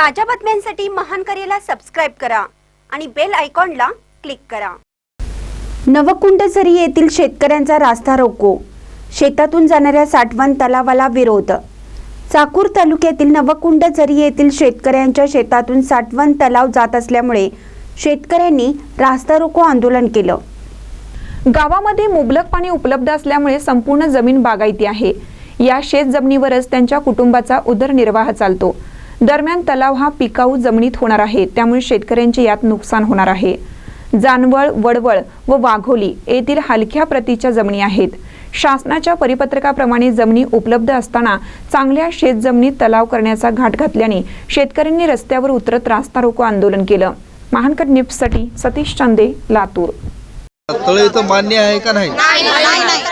ताज्या बातम्यांसाठी महान करेला सबस्क्राईब करा आणि बेल आयकॉनला क्लिक करा. नवकुंडझरी येथील शेतकऱ्यांचा रास्ता रोको. शेतातून जाणाऱ्या साठवण तलावाला विरोध. चाकूर तालुक्यातील नवकुंडझरी येथील शेतकऱ्यांच्या शेतातून साठवण तलाव जात असल्यामुळे शेतकऱ्यांनी रास्ता रोको आंदोलन केलं. गावामध्ये मुबलक पाणी उपलब्ध असल्यामुळे संपूर्ण जमीन बागायती आहे. या शेत जमिनीवरच त्यांच्या कुटुंबाचा उदरनिर्वाह चालतो. दरम्यान तलाव हा पिकाऊ जमिनीत होणार आहे. त्यामुळे शेतकऱ्यांचे यात नुकसान होणार आहे. जानवळ वडवळ व वाघोली येथील हलक्या प्रतीच्या जमिनी आहेत. शासनाच्या परिपत्रकाप्रमाणे जमिनी उपलब्ध असताना चांगल्या शेतजमिनीत तलाव करण्याचा घाट घातल्याने शेतकऱ्यांनी रस्त्यावर उतरत रास्ता रोको आंदोलन केलं. महानकट न्यूजसाठी सतीश चांदे लातूर. तळ इथं मान्य आहे का नाही नाही नाही नाही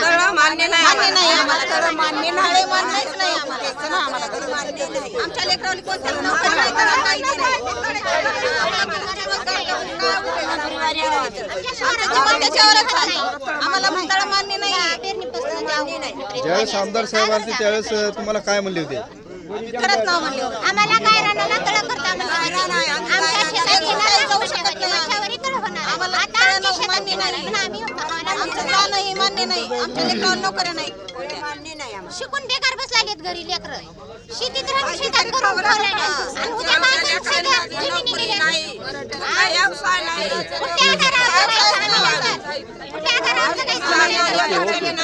तळं मान्य नाही मान्य नाही आम्हाला तळं मान्य नाही मान्यच नाही आम्हाला चला आम्हाला तळं मान्य नाही आमच्या लेकराला कोणत्याच नोकरी नाही नाही आम्हाला तळं मान्य नाही. ज्यावेळेस आमदार साहेब आले होते, त्यावेळेस तुम्हाला काय म्हणले होते? खरंच नाव म्हणले. आम्हाला काय रानाला तळ करता रान आहे, आमचं आमच्या जाऊ शकत नाही. वर्षावरी तळ होणार आम्हाला आता तळं आमच्या नको, शेतात मान्य येणार नाही. पण आम्ही आम्हाला आमचं रानही मान्य नाही. आमच्या लेकराला नोकऱ्या नाही नाही शिकून बेकार बसलालेत घरी लेकर. शेतीत राहून शेतात करून ठेवलेलं. आणि उद्या माणसं सगळ्या जमिनी गेल्या. व्यवसाय नाही